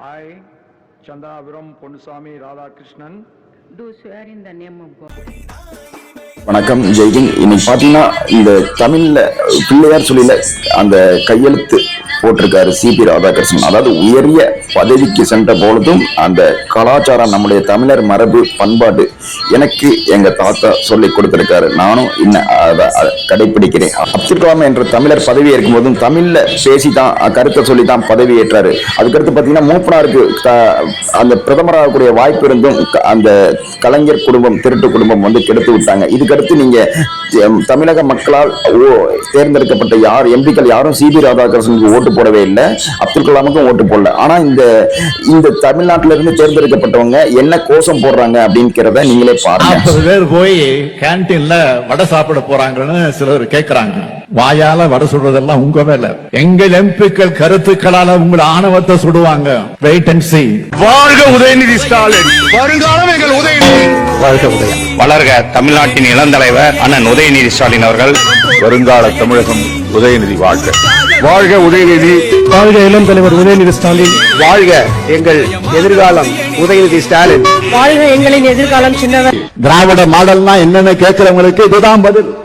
I, Chandanapuram Ponusami Radhakrishnan, do swear in the name of God. வணக்கம் ஜெய்கிங் இன்னைக்கு பாத்தீங்கன்னா இந்த தமிழ்ல பிள்ளையார் சொல்லில அந்த கையெழுத்து போட்டிருக்காரு சிபி ராதாகிருஷ்ணன். அதாவது உயரிய பதவிக்கு சென்ற பொழுதும் அந்த கலாச்சாரம் நம்முடைய தமிழர் மரபு பண்பாடு எனக்கு எங்க தாத்தா சொல்லி கொடுத்திருக்காரு. நானும் இன்னும் அதை கடைபிடிக்கிறேன் அப்துல் கலாம் என்ற தமிழர் பதவி ஏற்கும் போதும் தமிழ்ல பேசி தான் கருத்தை சொல்லி தான் பதவி ஏற்றாரு. அதுக்கடுத்து பாத்தீங்கன்னா மூப்பனாருக்கு அந்த அந்த பிரதமராகக்கூடிய வாய்ப்பு இருந்தும் அந்த கலைஞர் குடும்பம் திருட்டு குடும்பம் வந்து கெடுத்து விட்டாங்க. இதுக்கடுத்து நீங்க தமிழக மக்களால் தேர்ந்தெடுக்கப்பட்ட யார் எம்பிக்கள் யாரும் சிபி ராதாகிருஷ்ணனுக்கு ஓட்டு போடவே இல்லை. அப்துல் கலாமுக்கும் ஓட்டு போடல. ஆனா இந்த இந்த தமிழ்நாட்டில இருந்து தேர்ந்தெடுக்கப்பட்டவங்க என்ன கோஷம் போடுறாங்க அப்படிங்கிறத நீங்களே பாருங்க. பேர் போய் கேன்டீன்ல வடை சாப்பிட போறாங்கன்னு சிலர் கேட்கறாங்க வாயால வடை சுடுறதெல்லாம் உங்க வேலை. எங்கள் எம்பிக்கள் கருத்துக்களால உங்கள் ஆணவத்தை சுடுவாங்க. Wait and see. வாழ்க உதயநிதி ஸ்டாலின். வருங்காலம் எங்கள் உதயநிதி. வாழ்க உதயம். வளர்க தமிழ்நாட்டின் இளந்தலைவர் அண்ணன் உதயநிதி ஸ்டாலின் அவர்கள். வருங்கால தமிழகம் உதயநிதி வாழ்க. வாழ்க உதயநிதி. வாழ்க இளம் தலைவர் உதயநிதி ஸ்டாலின். வாழ்க எங்கள் எதிர்காலம் உதயநிதி ஸ்டாலின். வாழ்க எங்களின் எதிர்காலம் சின்னவர். திராவிட மாடல்னா என்னன்னு கேட்கிறவங்களுக்கு இதுதான் பதில்.